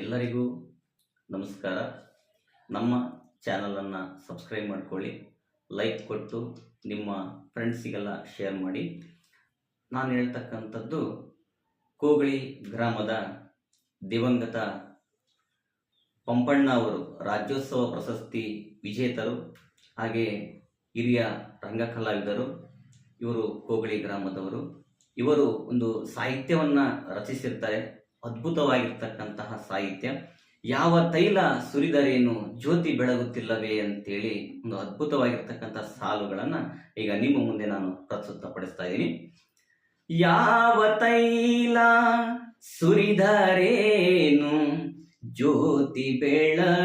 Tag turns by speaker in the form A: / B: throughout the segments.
A: ಎಲ್ಲರಿಗೂ ನಮಸ್ಕಾರ. ನಮ್ಮ ಚಾನಲನ್ನು ಸಬ್ಸ್ಕ್ರೈಬ್ ಮಾಡ್ಕೊಳ್ಳಿ, ಲೈಕ್ ಕೊಟ್ಟು ನಿಮ್ಮ ಫ್ರೆಂಡ್ಸಿಗೆಲ್ಲ ಶೇರ್ ಮಾಡಿ. ನಾನು ಹೇಳ್ತಕ್ಕಂಥದ್ದು, ಕೋಗಳಿ ಗ್ರಾಮದ ದಿವಂಗತ ಪಂಪಣ್ಣ ಅವರು, ರಾಜ್ಯೋತ್ಸವ ಪ್ರಶಸ್ತಿ ವಿಜೇತರು, ಹಾಗೆ ಹಿರಿಯ ರಂಗಕಲಾವಿದರು, ಇವರು ಕೋಗಳಿ ಗ್ರಾಮದವರು. ಇವರು ಒಂದು ಸಾಹಿತ್ಯವನ್ನು ರಚಿಸಿರ್ತಾರೆ. ಅದ್ಭುತವಾಗಿರ್ತಕ್ಕಂತಹ ಸಾಹಿತ್ಯ. ಯಾವ ತೈಲ ಸುರಿದರೇನು ಜ್ಯೋತಿ ಬೆಳಗುತ್ತಿಲ್ಲವೇ ಅಂತೇಳಿ ಒಂದು ಅದ್ಭುತವಾಗಿರ್ತಕ್ಕಂಥ ಸಾಲುಗಳನ್ನು ಈಗ ನಿಮ್ಮ ಮುಂದೆ ನಾನು ಪ್ರಸ್ತುತಪಡಿಸ್ತಾ ಇದ್ದೀನಿ. ಯಾವ ತೈಲ ಸುರಿದರೇನು ಜ್ಯೋತಿ ಬೆಳಗುತ್ತಿಲ್ಲವೇ?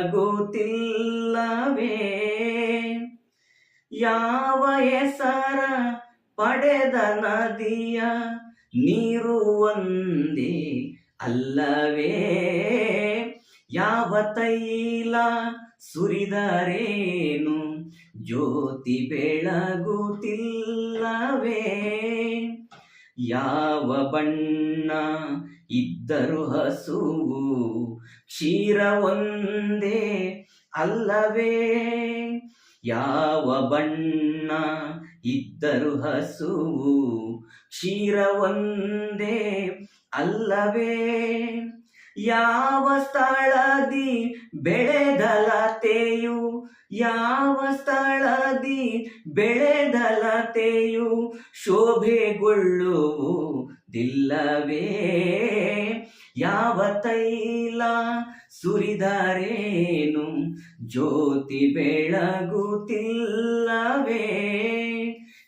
A: ಯಾವ ಹೆಸರ ಪಡೆದ ನದಿಯ ನೀರು ಒಂದೇ? ಅಲ್ಲವೇ, ಯಾವ ತೈಲ ಸುರಿದರೇನು? ಜ್ಯೋತಿ ಬೆಳಗುತ್ತಿಲ್ಲವೇ, ಯಾವ ಬಣ್ಣ ಇದ್ದರು ಹಸುವು ಕ್ಷೀರ ಒಂದೇ ಅಲ್ಲವೇ? ಯಾವ ಬಣ್ಣ ಇದ್ದರು ಹಸುವು ಕ್ಷೀರ ಒಂದೇ ಅಲ್ಲವೇ ಯಾವ ಸ್ಥಳದಿ ಬೆಳೆದಲತೆಯು ಯಾವ ಸ್ಥಳದಿ ಬೆಳೆದಲತೆಯು ಶೋಭೆಗೊಳ್ಳುವುದಿಲ್ಲವೇ? ಯಾವ ತೈಲ ಸುರಿದರೇನು ಜ್ಯೋತಿ ಬೆಳಗುತ್ತಿಲ್ಲವೇ?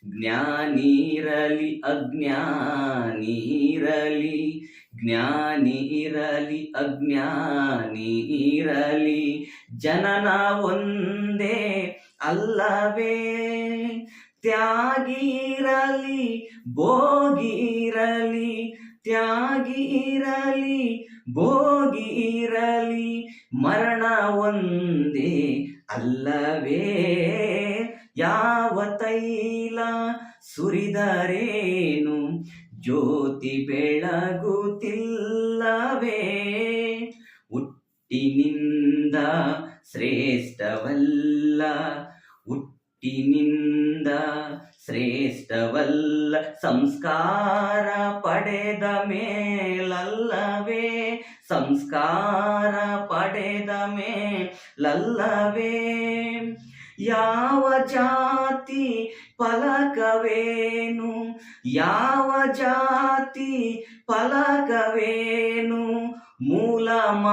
A: ಜ್ಞಾನಿರಲಿ ಅಜ್ಞಾನಿರಲಿ ಜ್ಞಾನಿ ಇರಲಿ ಅಜ್ಞಾನಿ ಇರಲಿ ಜನನ ಒಂದೇ ಅಲ್ಲವೇ? ತ್ಯಾಗಿರಲಿ, ಭೋಗಿರಲಿ ತ್ಯಾಗಿರಲಿ, ಭೋಗಿರಲಿ, ಮರಣ ಒಂದೇ ಅಲ್ಲವೇ? ಯಾವ ತೈಲ ಸುರಿದರೇನು? ಜ್ಯೋತಿ ಬೆಳಗುತ್ತಿಲ್ಲವೇ? ಹುಟ್ಟಿನಿಂದ ಶ್ರೇಷ್ಠವಲ್ಲ ಹುಟ್ಟಿನಿಂದ ಶ್ರೇಷ್ಠವಲ್ಲ ಸಂಸ್ಕಾರ ಪಡೆದ ಮೇಲಲ್ಲವೇ? ಸಂಸ್ಕಾರ ಪಡೆದ ಮೇಲಲ್ಲವೇ? ಯಾವ ಜಾತಿ ಫಲಕವೇನು? ಯಾವ ಜಾತಿ ಫಲಕವೇನು? ಮೂಲ